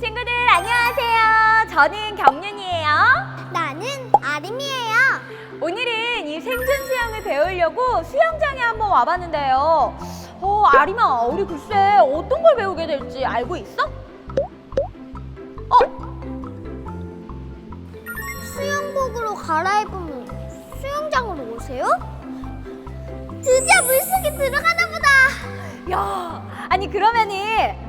친구들 안녕하세요. 저는 경윤이에요. 나는 아림이에요. 오늘은 이 생존 수영을 배우려고 수영장에 한번 와봤는데요. 어, 아리마, 우리 글쎄 어떤 걸 배우게 될지 알고 있어? 어, 수영복으로 갈아입으면 수영장으로 오세요? 드디어 물속에 들어가나 보다. 야, 아니 그러면은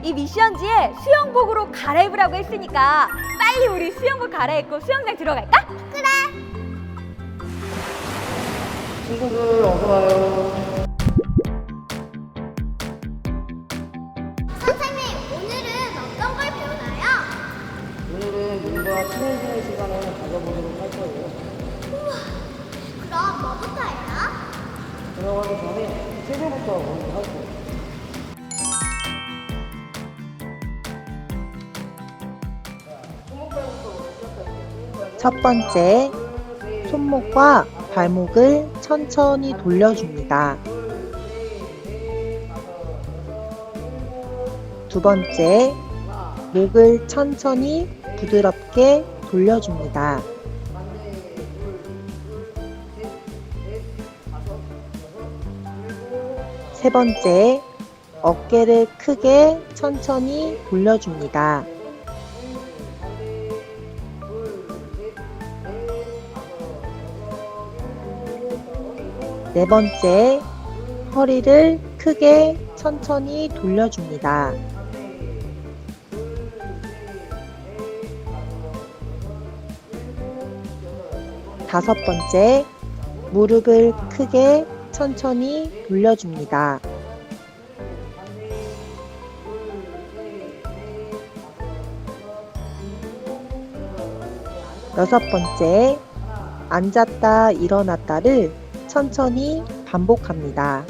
이 미션지에 수영복으로 갈아입으라고 했으니까 빨리 우리 수영복 갈아입고 수영장 들어갈까? 그래. 친구들 어서 와요. 선생님, 오늘은 어떤 걸 배우나요? 오늘은 눈과 친해지는 시간을 가져보도록 할 거예요. 그럼 뭐부터 해요? 들어가기 전에 세배부터 먼저 할 거예요. 첫 번째, 손목과 발목을 천천히 돌려줍니다. 두 번째, 목을 천천히 부드럽게 돌려줍니다. 세 번째, 어깨를 크게 천천히 돌려줍니다. 네 번째, 허리를 크게 천천히 돌려줍니다. 다섯 번째, 무릎을 크게 천천히 돌려줍니다. 여섯 번째, 앉았다 일어났다를 천천히 반복합니다.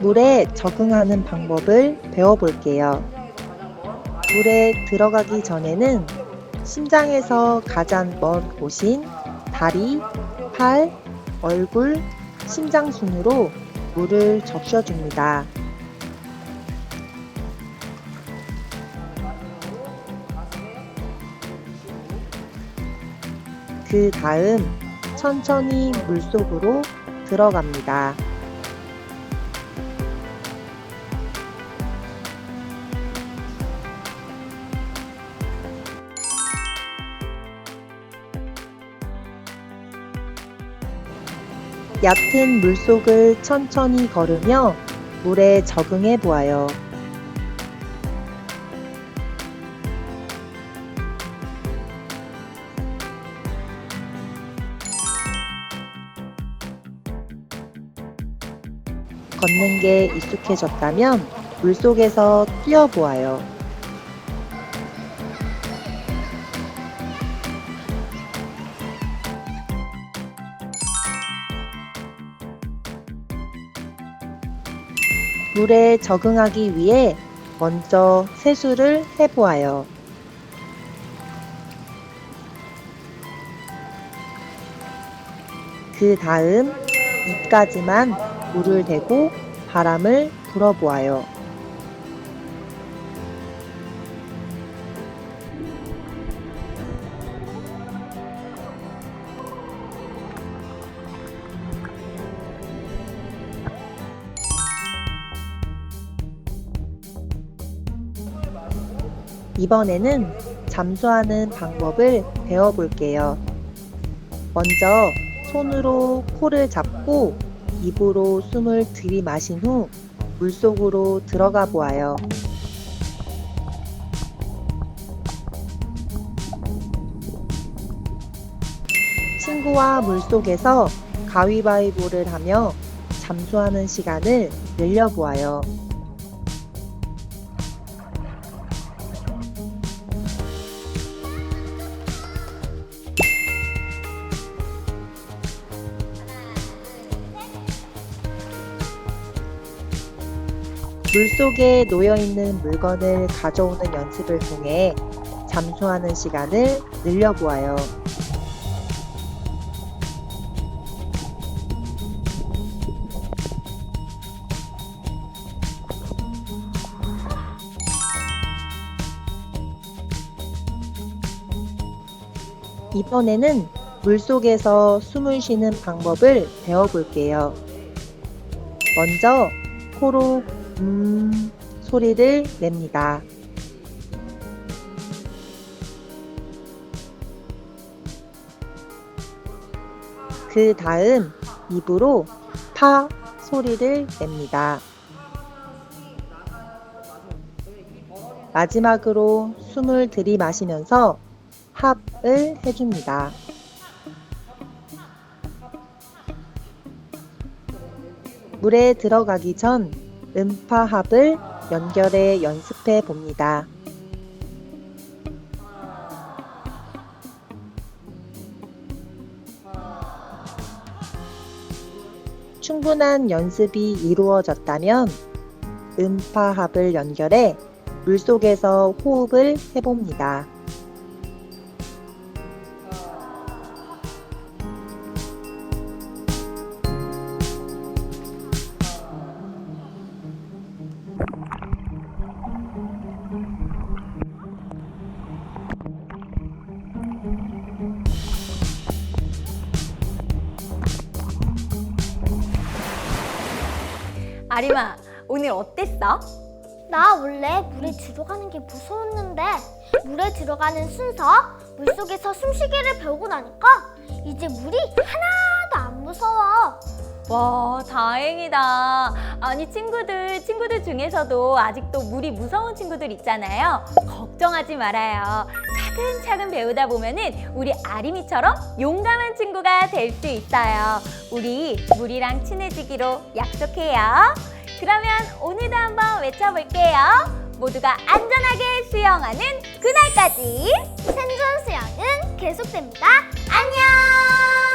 물에 적응하는 방법을 배워볼게요. 물에 들어가기 전에는 심장에서 가장 먼 곳인 다리, 팔, 얼굴, 심장 순으로 물을 적셔줍니다. 그 다음 천천히 물속으로 들어갑니다. 얕은 물속을 천천히 걸으며 물에 적응해 보아요. 걷는 게 익숙해졌다면 물속에서 뛰어보아요. 물에 적응하기 위해 먼저 세수를 해보아요. 그 다음 입까지만 물을 대고 바람을 불어보아요. 이번에는 잠수하는 방법을 배워볼게요. 먼저 손으로 코를 잡고 입으로 숨을 들이마신 후 물속으로 들어가 보아요. 친구와 물속에서 가위바위보를 하며 잠수하는 시간을 늘려보아요. 물속에 놓여있는 물건을 가져오는 연습을 통해 잠수하는 시간을 늘려보아요. 이번에는 물속에서 숨을 쉬는 방법을 배워볼게요. 먼저 코로 음 소리를 냅니다. 그 다음 입으로 파 소리를 냅니다. 마지막으로 숨을 들이마시면서 합을 해줍니다. 물에 들어가기 전 음파합을 연결해 연습해 봅니다. 충분한 연습이 이루어졌다면 음파합을 연결해 물속에서 호흡을 해봅니다. 아리마, 오늘 어땠어? 나 원래 물에 들어가는 게 무서웠는데 물에 들어가는 순서, 물속에서 숨쉬기를 배우고 나니까 이제 물이 하나도 안 무서워. 와, 다행이다. 아니, 친구들, 친구들 중에서도 아직도 물이 무서운 친구들 있잖아요. 걱정하지 말아요. 차근차근 배우다 보면은 우리 아리미처럼 용감한 친구가 될 수 있어요. 우리 물이랑 친해지기로 약속해요. 그러면 오늘도 한번 외쳐볼게요. 모두가 안전하게 수영하는 그날까지 생존 수영은 계속됩니다. 안녕!